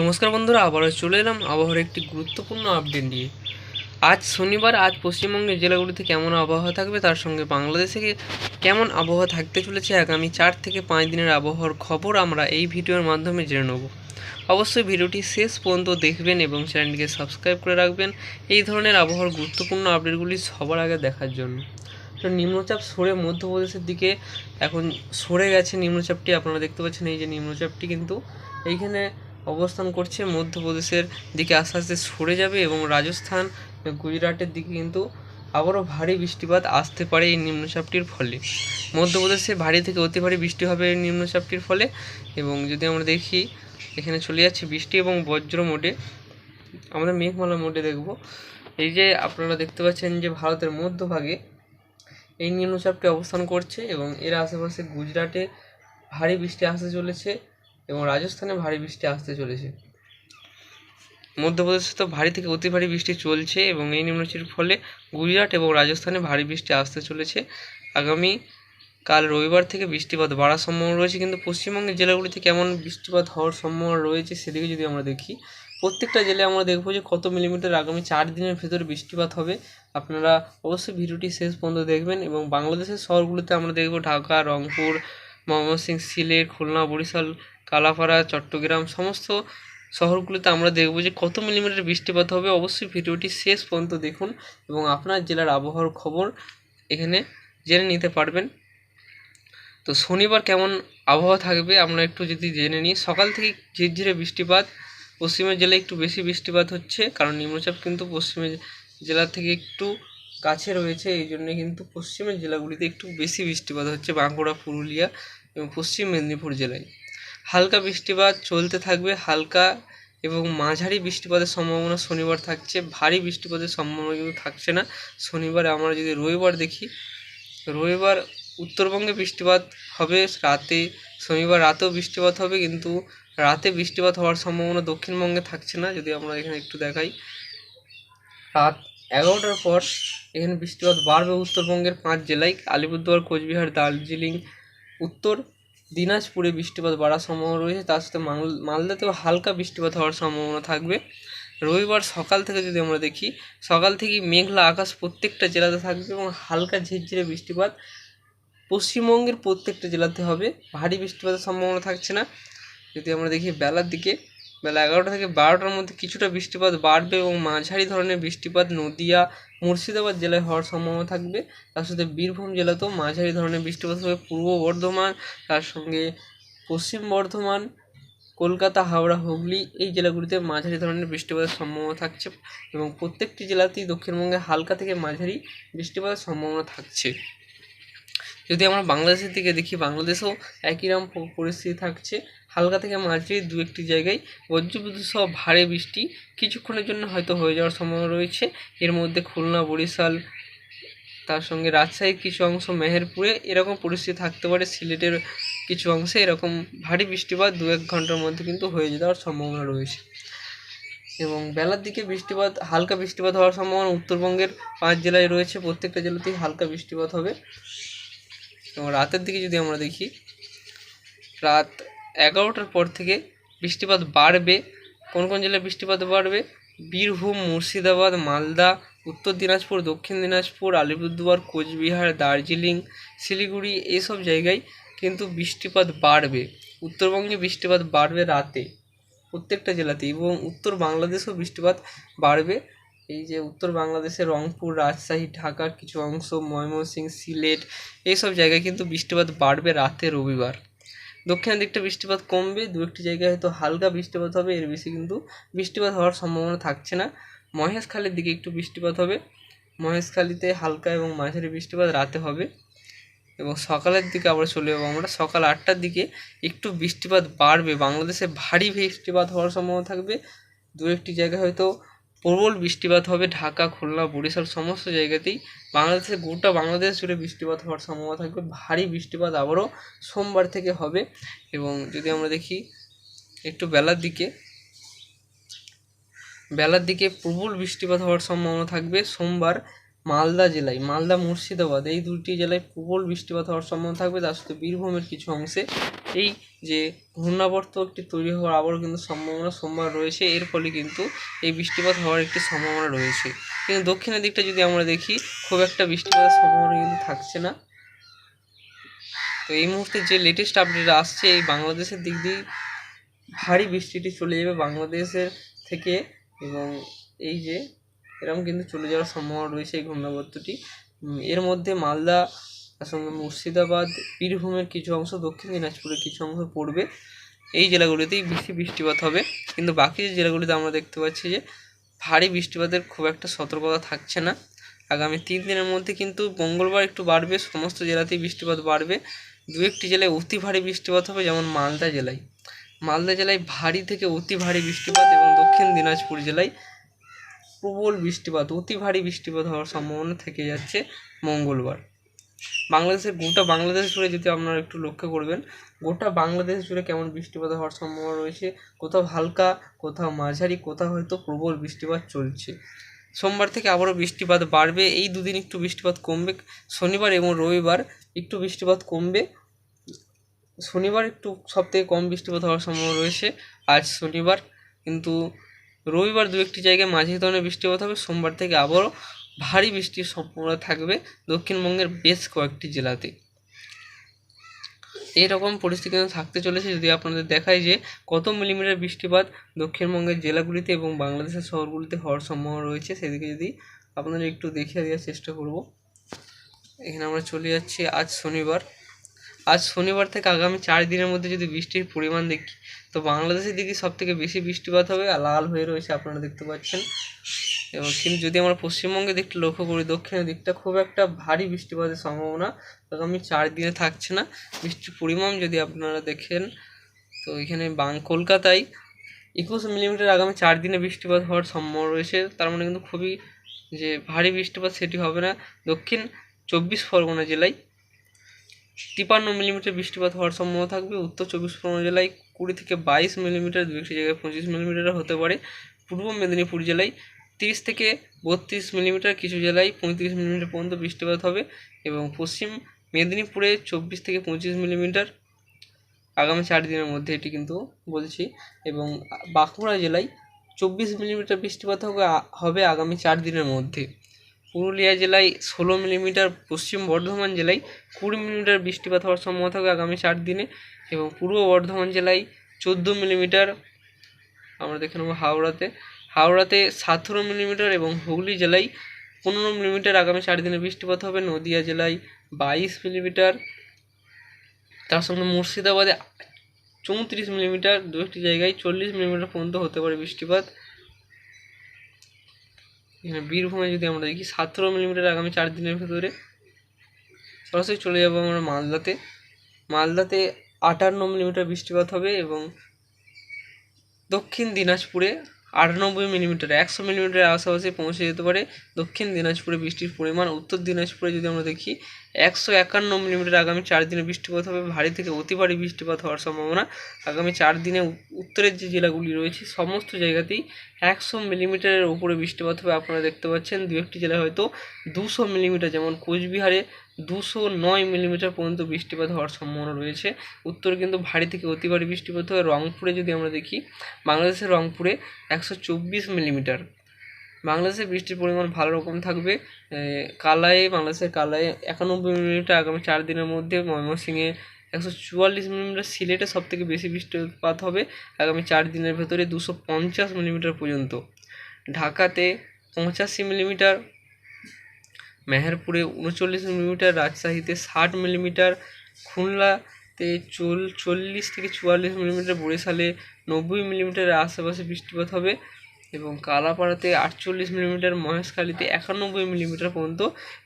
নমস্কার বন্ধুরা, আবারও চলে এলাম আবহাওয়ার একটি গুরুত্বপূর্ণ আপডেট নিয়ে। আজ শনিবার, আজ পশ্চিমবঙ্গের জেলাগুলিতে কেমন আবহাওয়া থাকবে, তার সঙ্গে বাংলাদেশে কেমন আবহাওয়া থাকতে চলেছে, আগামী চার থেকে পাঁচ দিনের আবহাওয়ার খবর আমরা এই ভিডিওর মাধ্যমে জেনে নেব। অবশ্যই ভিডিওটি শেষ পর্যন্ত দেখবেন এবং চ্যানেলটিকে সাবস্ক্রাইব করে রাখবেন, এই ধরনের আবহাওয়ার গুরুত্বপূর্ণ আপডেটগুলি সবার আগে দেখার জন্য। তো নিম্নচাপ সরে মধ্যপ্রদেশের দিকে, এখন সরে গেছে নিম্নচাপটি, আপনারা দেখতে পাচ্ছেন এই যে নিম্নচাপটি কিন্তু এইখানে অবস্থান করছে। মধ্যপ্রদেশের দিকে আস্তে আস্তে সরে যাবে এবং রাজস্থান, গুজরাটের দিকে কিন্তু আবারও ভারী বৃষ্টিপাত আসতে পারে এই নিম্নচাপটির ফলে। মধ্যপ্রদেশে ভারী থেকে অতি ভারী বৃষ্টি হবে এই নিম্নচাপটির ফলে এবং যদি আমরা দেখি, এখানে চলে যাচ্ছে বৃষ্টি এবং বজ্র মোডে। আমাদের মেঘমালা মোডে দেখব। এই যে আপনারা দেখতে পাচ্ছেন যে ভারতের মধ্যভাগে এই নিম্নচাপটি অবস্থান করছে এবং এর আশেপাশে গুজরাটে ভারী বৃষ্টি আসতে চলেছে। এবং রাজস্থানে ভারী বৃষ্টি আসতে চলেছে। মধ্যপ্রদেশে তো ভারী থেকে অতি ভারী বৃষ্টি চলছে এবং এই নিম্নচাপের ফলে গুজরাট এবং রাজস্থানে ভারী বৃষ্টি আসতে চলেছে। আগামী কাল রবিবার থেকে বৃষ্টিপাত বাড়ার সম্ভাবনা রয়েছে, কিন্তু পশ্চিমবঙ্গের জেলাগুলিতে কেমন বৃষ্টিপাত হওয়ার সম্ভাবনা রয়েছে সেদিকে যদি আমরা দেখি, প্রত্যেকটা জেলায় আমরা দেখব যে কত মিলিমিটার আগামী চার দিনের ভেতরে বৃষ্টিপাত হবে। আপনারা অবশ্যই ভিডিওটি শেষ পর্যন্ত দেখবেন এবং বাংলাদেশের শহরগুলোতে আমরা দেখব ঢাকা, রংপুর, ময়মনসিংহ, সিলেট, খুলনা, বরিশাল কালাপাড়া, চট্টগ্রাম সমস্ত শহরগুলোতে আমরা দেখব যে কত মিলিমিটার বৃষ্টিপাত হবে। অবশ্যই ভিডিওটি শেষ পর্যন্ত দেখুন এবং আপনার জেলার আবহাওয়ার খবর এখানে জেনে নিতে পারবেন। তো শনিবার কেমন আবহাওয়া থাকবে আমরা একটু যদি জেনে নিই। সকাল থেকে ঝিরঝিরে বৃষ্টিপাত পশ্চিমের জেলায় একটু বেশি বৃষ্টিপাত হচ্ছে, কারণ নিম্নচাপ কিন্তু পশ্চিমের জেলা থেকে একটু কাছে রয়েছে, এই জন্য কিন্তু পশ্চিমের জেলাগুলিতে একটু বেশি বৃষ্টিপাত হচ্ছে, বাঁকুড়া, পুরুলিয়া এবং পশ্চিম মেদিনীপুর জেলায়। হালকা বৃষ্টিপাত চলতে থাকবে, হালকা এবং মাঝারি বৃষ্টিপাতের সম্ভাবনা শনিবার থাকছে, ভারী বৃষ্টিপাতের সম্ভাবনা কিন্তু থাকছে না। শনিবার আমরা যদি রবিবার দেখি, রবিবার উত্তরবঙ্গে বৃষ্টিপাত হবে রাতে, শনিবার রাতেও বৃষ্টিপাত হবে কিন্তু রাতে বৃষ্টিপাত হওয়ার সম্ভাবনা দক্ষিণবঙ্গে থাকছে না, যদি আমরা এখানে একটু দেখাই। রাত এগারোটার পর এখানে বৃষ্টিপাত বাড়বে উত্তরবঙ্গের পাঁচ জেলায়, আলিপুরদুয়ার, কোচবিহার, দার্জিলিং, উত্তর দিনাজপুরে বৃষ্টিপাত বাড়ার সম্ভাবনা রয়েছে, তার সাথে মাল- মালদাতেও হালকা বৃষ্টিপাত হওয়ার সম্ভাবনা থাকবে। রবিবার সকাল থেকে যদি আমরা দেখি, সকাল থেকেই মেঘলা আকাশ প্রত্যেকটা জেলাতে থাকবে এবং হালকা ঝিরঝিরে বৃষ্টিপাত পশ্চিমবঙ্গের প্রত্যেকটা জেলাতে হবে। ভারী বৃষ্টিপাতের সম্ভাবনা থাকছে না। যদি আমরা দেখি বেলার দিকে বেলা এগারোটা থেকে বারোটার মধ্যে কিছুটা বৃষ্টিপাত বাড়বে এবং মাঝারি ধরনের বৃষ্টিপাত নদিয়া, মুর্শিদাবাদ জেলায় হওয়ার সম্ভাবনা থাকবে। তার সাথে বীরভূম জেলাতেও মাঝারি ধরনের বৃষ্টিপাত হবে। পূর্ব বর্ধমান, তার সঙ্গে পশ্চিম বর্ধমান, কলকাতা, হাওড়া, হুগলি এই জেলাগুলিতে মাঝারি ধরনের বৃষ্টিপাতের সম্ভাবনা থাকছে এবং প্রত্যেকটি জেলাতেই দক্ষিণবঙ্গে হালকা থেকে মাঝারি বৃষ্টিপাতের সম্ভাবনা থাকছে। যদি আমরা বাংলাদেশের দিকে দেখি, বাংলাদেশেও একই রকম পরিস্থিতি থাকছে। হালকা থেকে মাঝারি দু একটি জায়গায় বজ্রবিদ্যুৎ সহ ভারী বৃষ্টি কিছুক্ষণের জন্য হয়তো হয়ে যাওয়ার সম্ভাবনা রয়েছে। এর মধ্যে খুলনা, বরিশাল, তার সঙ্গে রাজশাহীর কিছু অংশ, মেহেরপুরে এরকম পরিস্থিতি থাকতে পারে। সিলেটের কিছু অংশে এরকম ভারী বৃষ্টিপাত দু এক ঘণ্টার মধ্যে কিন্তু হয়ে যাওয়ার সম্ভাবনা রয়েছে। এবং বেলার দিকে বৃষ্টিপাত, হালকা বৃষ্টিপাত হওয়ার সম্ভাবনা উত্তরবঙ্গের পাঁচ জেলায় রয়েছে। প্রত্যেকটা জেলাতেই হালকা বৃষ্টিপাত হবে। এবং রাতের দিকে যদি আমরা দেখি, রাত এগারোটার পর থেকে বৃষ্টিপাত বাড়বে। কোন কোন জেলায় বৃষ্টিপাত বাড়বে? বীরভূম, মুর্শিদাবাদ, মালদা, উত্তর দিনাজপুর, দক্ষিণ দিনাজপুর, আলিপুরদুয়ার, কোচবিহার, দার্জিলিং, শিলিগুড়ি এইসব জায়গায় কিন্তু বৃষ্টিপাত বাড়বে। উত্তরবঙ্গে বৃষ্টিপাত বাড়বে রাতে প্রত্যেকটা জেলাতে এবং উত্তর বাংলাদেশেও বৃষ্টিপাত বাড়বে। এই যে উত্তর বাংলাদেশের রংপুর, রাজশাহী, ঢাকার কিছু অংশ, ময়মনসিংহ, সিলেট, এইসব জায়গায় কিন্তু বৃষ্টিপাত বাড়বে রাতে রবিবার। দক্ষিণের দিকটা বৃষ্টিপাত কমবে, দু একটি জায়গায় হয়তো হালকা বৃষ্টিপাত হবে, এর বেশি কিন্তু বৃষ্টিপাত হওয়ার সম্ভাবনা থাকছে না। মহেশখালীর দিকে একটু বৃষ্টিপাত হবে, মহেশখালীতে হালকা এবং মাঝারি বৃষ্টিপাত রাতে হবে। এবং সকালের দিকে আবার চলে যাব আমরা, সকাল আটটার দিকে একটু বৃষ্টিপাত বাড়বে, বাংলাদেশে ভারী বৃষ্টিপাত হওয়ার সম্ভাবনা থাকবে। দু একটি জায়গায় হয়তো প্রবল বৃষ্টিপাত হবে ঢাকা, খুলনা, বরিশাল সমস্ত জায়গাতেই। বাংলাদেশে গোটা বাংলাদেশ জুড়ে বৃষ্টিপাত হওয়ার সম্ভাবনা থাকবে। ভারী বৃষ্টিপাত আবারও সোমবার থেকে হবে এবং যদি আমরা দেখি একটু বেলার দিকে বেলার দিকে প্রবল বৃষ্টিপাত হওয়ার সম্ভাবনা থাকবে সোমবার মালদা জেলায়। মালদা, মুর্শিদাবাদ এই দুটি জেলায় প্রবল বৃষ্টিপাত হওয়ার সম্ভাবনা থাকবে। তার সাথে বীরভূমের কিছু অংশে এই যে ঘূর্ণাবর্ত একটি তৈরি হওয়ার আবারও কিন্তু সম্ভাবনা সোমবার রয়েছে। এর ফলে কিন্তু এই বৃষ্টিপাত হওয়ার একটি সম্ভাবনা রয়েছে। কিন্তু দক্ষিণের দিকটা যদি আমরা দেখি, খুব একটা বৃষ্টিপাতের সম্ভাবনা কিন্তু থাকছে না। তো এই মুহূর্তে যে লেটেস্ট আপডেট আসছে, এই বাংলাদেশের দিক দিয়ে ভারী বৃষ্টিটি চলে যাবে বাংলাদেশের থেকে এবং এই যে এরকম কিন্তু চলে যাওয়ার সম্ভাবনা রয়েছে এই ঘূর্ণাবর্তটি। এর মধ্যে মালদা তার সঙ্গে মুর্শিদাবাদ, বীরভূমের কিছু অংশ, দক্ষিণ দিনাজপুরের কিছু অংশ পড়বে। এই জেলাগুলিতেই বেশি বৃষ্টিপাত হবে। কিন্তু বাকি যে জেলাগুলিতে আমরা দেখতে পাচ্ছি যে, ভারী বৃষ্টিপাতের খুব একটা সতর্কতা থাকছে না। আগামী তিন দিনের মধ্যে কিন্তু মঙ্গলবার একটু বাড়বে, সমস্ত জেলাতেই বৃষ্টিপাত বাড়বে। দু একটি জেলায় অতি ভারী বৃষ্টিপাত হবে, যেমন মালদা জেলায়। মালদা জেলায় ভারী থেকে অতি ভারী বৃষ্টিপাত এবং দক্ষিণ দিনাজপুর জেলায় প্রবল বৃষ্টিপাত, অতি ভারী বৃষ্টিপাত হওয়ার সম্ভাবনা থেকে যাচ্ছে মঙ্গলবার। বাংলাদেশের, গোটা বাংলাদেশ জুড়ে যদি আপনারা একটু লক্ষ্য করবেন, গোটা বাংলাদেশ জুড়ে কেমন বৃষ্টিপাত হওয়ার সম্ভাবনা রয়েছে, কোথাও হালকা, কোথাও মাঝারি, কোথাও হয়তো প্রবল বৃষ্টিপাত চলছে। সোমবার থেকে আবারও বৃষ্টিপাত বাড়বে, এই দুদিন একটু বৃষ্টিপাত কমবে, শনিবার এবং রবিবার একটু বৃষ্টিপাত কমবে, শনিবার একটু সব থেকে কম বৃষ্টিপাত হওয়ার সম্ভাবনা রয়েছে, আজ শনিবার, কিন্তু রবিবার দু একটি জায়গায় মাঝারি ধরনের বৃষ্টিপাত হবে, সোমবার থেকে আবারও ভারী বৃষ্টির সম্ভাবনা থাকবে দক্ষিণবঙ্গের বেশ কয়েকটি জেলাতে। এইরকম পরিস্থিতি থাকতে চলেছে। যদি আপনাদের দেখায় যে কত মিলিমিটার বৃষ্টিপাত দক্ষিণবঙ্গের জেলাগুলিতে এবং বাংলাদেশের শহরগুলিতে হওয়ার সম্ভাবনা রয়েছে, সেদিকে যদি আপনাদের একটু দেখিয়ে দেওয়ার চেষ্টা করব। এখানে আমরা চলে যাচ্ছি আজ শনিবার। আজ শনিবার থেকে আগামী চার দিনের মধ্যে যদি বৃষ্টির পরিমাণ দেখি, তো বাংলাদেশের দিকে সব থেকে বেশি বৃষ্টিপাত হবে আর লাল হয়ে রয়েছে, আপনারা দেখতে পাচ্ছেন। এবং কিন্তু যদি আমরা পশ্চিমবঙ্গের দিকটা লক্ষ্য করি দক্ষিণের দিকটা খুব একটা ভারী বৃষ্টিপাতের সম্ভাবনা আগামী চার দিনে থাকছে না। বৃষ্টির পরিমাণ যদি আপনারা দেখেন তো এখানে বাং কলকাতায় একুশ মিলিমিটার আগামী চার দিনে বৃষ্টিপাত হওয়ার সম্ভাবনা রয়েছে। তার মানে কিন্তু খুবই যে ভারী বৃষ্টিপাত সেটি হবে না। দক্ষিণ চব্বিশ পরগনা জেলায় তিপান্ন মিলিমিটার বৃষ্টিপাত হওয়ার সম্ভাবনা থাকবে। উত্তর চব্বিশ পরগনা জেলায় কুড়ি থেকে বাইশ মিলিমিটার দু একটি জায়গায় পঁচিশ মিলিমিটার হতে পারে। পূর্ব মেদিনীপুর জেলায় তিরিশ থেকে বত্রিশ মিলিমিটার কিছু জেলায় পঁয়ত্রিশ মিলিমিটার পর্যন্ত বৃষ্টিপাত হবে এবং পশ্চিম মেদিনীপুরে চব্বিশ থেকে পঁচিশ মিলিমিটার আগামী চার দিনের মধ্যে এটি কিন্তু বলছি এবং বাঁকুড়া জেলায় চব্বিশ মিলিমিটার বৃষ্টিপাত হবে আগামী চার দিনের মধ্যে। পুরুলিয়া জেলায় ষোলো মিলিমিটার, পশ্চিম বর্ধমান জেলায় কুড়ি মিলিমিটার বৃষ্টিপাত হওয়ার সম্ভাবনা থাকবে আগামী চার দিনে এবং পূর্ব বর্ধমান জেলায় চোদ্দ মিলিমিটার, আমরা দেখে নেব হাওড়াতে। হাওড়াতে সতেরো মিলিমিটার এবং হুগলি জেলায় পনেরো মিলিমিটার। আগামী চার দিনে বৃষ্টিপাত হবে। নদিয়া জেলায় বাইশ মিলিমিটার। তার সঙ্গে মুর্শিদাবাদে চৌত্রিশ মিলিমিটার। দু একটি জায়গায় চল্লিশ মিলিমিটার পর্যন্ত হতে পারে বৃষ্টিপাত। এখানে বীরভূমে যদি আমরা দেখি সতেরো মিলিমিটার আগামী চার দিনের ভেতরে। সরাসরি চলে যাব আমরা মালদাতে। মালদাতে আটান্ন মিলিমিটার বৃষ্টিপাত হবে এবং দক্ষিণ দিনাজপুরে আটানব্বই মিলিমিটার, একশো মিলিমিটারের আশেপাশে পৌঁছে যেতে পারে দক্ষিণ দিনাজপুরে। বৃষ্টির পরিমাণ উত্তর দিনাজপুরে যদি আমরা দেখি একশো একান্ন মিলিমিটার আগামী চার দিনে বৃষ্টিপাত হবে। ভারী থেকে অতি ভারী বৃষ্টিপাত হওয়ার সম্ভাবনা। আগামী চার দিনে উত্তরের যে জেলাগুলি রয়েছে, সমস্ত জায়গাতেই একশো মিলিমিটারের উপরে বৃষ্টিপাত হবে। আপনারা দেখতে পাচ্ছেন, দু একটি জেলায় হয়তো দুশো মিলিমিটার, যেমন কোচবিহারে দুশো নয় মিলিমিটার পর্যন্ত বৃষ্টিপাত হওয়ার সম্ভাবনা রয়েছে। উত্তরে কিন্তু ভারী থেকে অতি ভারী বৃষ্টিপাত হবে রংপুরে যদি আমরা দেখি, বাংলাদেশের রংপুরে একশো চব্বিশ মিলিমিটার বাংলাদেশে বৃষ্টির পরিমাণ ভালো রকম থাকবে। এ, কালায়ে বাংলাদেশের কালায়ে একানব্বই মিলিমিটার আগামী চার দিনের মধ্যে ময়মনসিংহে একশো চুয়াল্লিশ মিলিমিটার সিলেটে সব থেকে বেশি বৃষ্টিপাত হবে আগামী চার দিনের ভেতরে দুশো পঞ্চাশ মিলিমিটার পর্যন্ত। ঢাকাতে পঁচাশি মিলিমিটার মেহেরপুরে উনচল্লিশ মিলিমিটার রাজশাহীতে ষাট মিলিমিটার খুলনাতে চল চল্লিশ থেকে চুয়াল্লিশ মিলিমিটার বরিশালে নব্বই মিলিমিটারের আশেপাশে বৃষ্টিপাত হবে। এবং কালাপাড়াতে আটচল্লিশ মিলিমিটার, মহেশখালীতে একানব্বই মিলিমিটার পর্যন্ত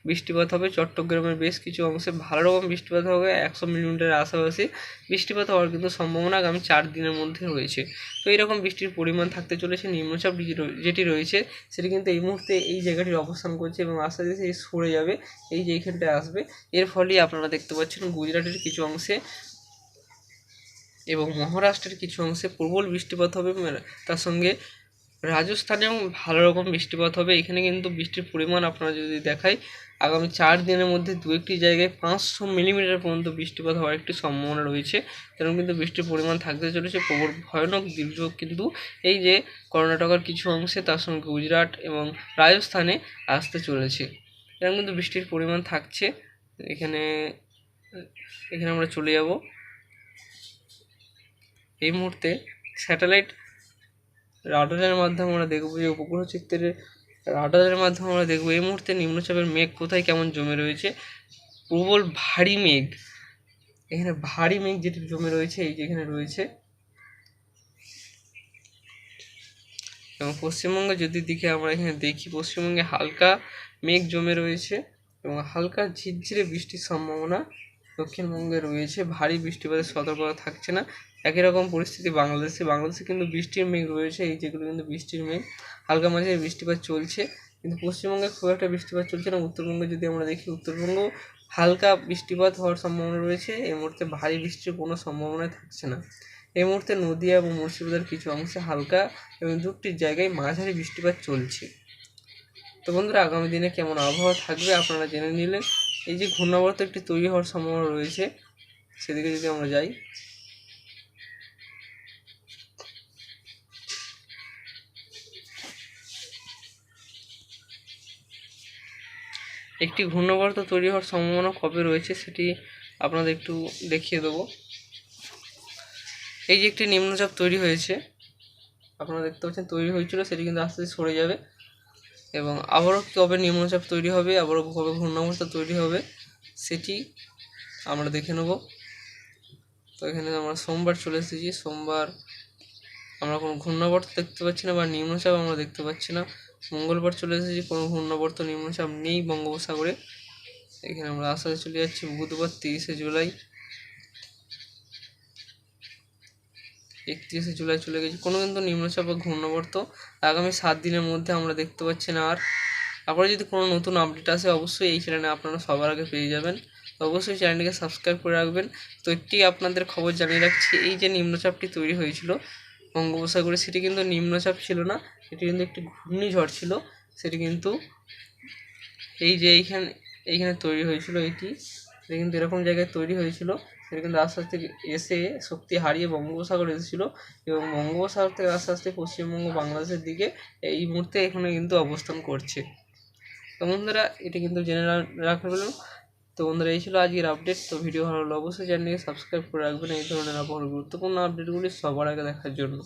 বৃষ্টিপাত হবে। চট্টগ্রামের বেশ কিছু অংশে ভালো রকম বৃষ্টিপাত হবে, একশো মিলিমিটারের আশেপাশে বৃষ্টিপাত হওয়ার কিন্তু সম্ভাবনা আগামী চার দিনের মধ্যে রয়েছে। তো এইরকম বৃষ্টির পরিমাণ থাকতে চলেছে, নিম্নচাপ যেটি রয়েছে, সেটি কিন্তু এই মুহূর্তে এই জায়গাটির অবস্থান করছে এবং আস্তে আস্তে সে সরে যাবে, এই যে এইখানটায় আসবে। এর ফলেই আপনারা দেখতে পাচ্ছেন গুজরাটের কিছু অংশে এবং মহারাষ্ট্রের কিছু অংশে প্রবল বৃষ্টিপাত হবে তার সঙ্গে রাজস্থানেও ভালো রকম বৃষ্টিপাত হবে। এখানে কিন্তু বৃষ্টির পরিমাণ আপনারা যদি দেখাই, আগামী চার দিনের মধ্যে দু একটি জায়গায় পাঁচশো মিলিমিটার পর্যন্ত বৃষ্টিপাত হওয়ার একটি সম্ভাবনা রয়েছে। তেমন কিন্তু বৃষ্টির পরিমাণ থাকতে চলেছে। প্রবল ভয়ানক দুর্যোগ কিন্তু এই যে কর্ণাটকের কিছু অংশে, তার সঙ্গে গুজরাট এবং রাজস্থানে আসতে চলেছে। এরকম কিন্তু বৃষ্টির পরিমাণ থাকছে। এখানে এখানে আমরা চলে যাব। এই মুহূর্তে স্যাটেলাইট রাডারের মাধ্যমে আমরা দেখব যে উপগ্রহ চিত্রের রাডারের মাধ্যমে আমরা দেখব এই মুহূর্তে নিম্নচাপের মেঘ কোথায় কেমন জমে রয়েছে? প্রবল ভারী মেঘ। এখানে ভারী মেঘ যেটি জমে রয়েছে, এই যেখানে রয়েছে। এবং পশ্চিমবঙ্গে যদি দিকে আমরা এখানে দেখি, পশ্চিমবঙ্গে হালকা মেঘ জমে রয়েছে এবং হালকা ঝিরঝিরে বৃষ্টির সম্ভাবনা দক্ষিণবঙ্গে রয়েছে, ভারী বৃষ্টিপাতের সতর্কতা থাকছে না। একই রকম পরিস্থিতি বাংলাদেশে। বাংলাদেশে কিন্তু বৃষ্টির মেঘ রয়েছে, এই যেগুলো কিন্তু বৃষ্টির মেঘ। হালকা মাঝে বৃষ্টিপাত চলছে, কিন্তু পশ্চিমবঙ্গে খুব একটা বৃষ্টিপাত চলছে না। উত্তরবঙ্গে যদি আমরা দেখি উত্তরবঙ্গ হালকা বৃষ্টিপাত হওয়ার সম্ভাবনা রয়েছে। এই মুহূর্তে ভারী বৃষ্টির কোনো সম্ভাবনা থাকছে না। এই মুহূর্তে নদীয়া এবং মুর্শিদাবাদের কিছু অংশে হালকা এবং দুটির জায়গায় মাঝারি বৃষ্টিপাত চলছে। তো বন্ধুরা, আগামী দিনে কেমন আবহাওয়া থাকবে আপনারা জেনে নিলেন। এই যে ঘূর্ণাবর্ত একটি তৈরি হওয়ার সম্ভাবনা রয়েছে, সেদিকে যদি আমরা যাই। একটি ঘূর্ণাবর্ত তৈরি হওয়ার সম্ভাবনা কবে রয়েছে সেটি আপনাদের একটু দেখিয়ে দেবো। এই যে একটি নিম্নচাপ তৈরি হয়েছে, আপনারা দেখতে পাচ্ছেন তৈরি হয়েছিল, সেটি কিন্তু আস্তে আস্তে সরে যাবে। এবং আবারও কবে নিম্নচাপ তৈরি হবে, আবারও কবে ঘূর্ণাবর্ত তৈরি হবে, সেটি আমরা দেখে নেব। তো এখানে আমরা সোমবার চলে এসেছি। সোমবার আমরা কোনো ঘূর্ণাবর্ত দেখতে পাচ্ছি না বা নিম্নচাপ আমরা দেখতে পাচ্ছি না। মঙ্গলবার চলে এসেছি, কোনো ঘূর্ণাবর্ত নিম্নচাপ নেই বঙ্গোপসাগরে। এখানে আমরা আসাতে চলে যাচ্ছি বুধবার তিরিশে জুলাই। একত্রিশে জুলাই চলে গেছে। কোনো কিন্তু নিম্নচাপ বা ঘূর্ণাবর্ত। আগামী সাত দিনের মধ্যে আমরা দেখতে পাচ্ছি না আর। তারপরে যদি কোনো নতুন আপডেট আসে, অবশ্যই এই চ্যানেলে আপনারা সবার আগে পেয়ে যাবেন। অবশ্যই চ্যানেলটিকে সাবস্ক্রাইব করে রাখবেন। তো একটি আপনাদের খবর জানিয়ে রাখছি, এই যে নিম্নচাপটি তৈরি হয়েছিল বঙ্গোপসাগরে, সেটি কিন্তু নিম্নচাপ ছিল না, সেটি কিন্তু একটি ঘূর্ণিঝড় ছিল। সেটি কিন্তু এই যে এইখানে এইখানে তৈরি হয়েছিল এটি। সেটি কিন্তু এরকম জায়গায় তৈরি হয়েছিল। সেটা কিন্তু আস্তে আস্তে এসে শক্তি হারিয়ে বঙ্গোপসাগর এসেছিল এবং বঙ্গোপসাগর থেকে আস্তে আস্তে পশ্চিমবঙ্গ, বাংলাদেশের দিকে এই মুহূর্তে এখানে কিন্তু অবস্থান করছে। তো বন্ধুরা, এটি কিন্তু জেনে রাখবেন তো বন্ধুরা, এই ছিল আজকের আপডেট তো ভিডিও ভালো লাগলে অবশ্যই চ্যানেলকে সাবস্ক্রাইব করে রাখবেন। এই ধরনের আবহাওয়ার গুরুত্বপূর্ণ আপডেটগুলি সবার আগে দেখার জন্য।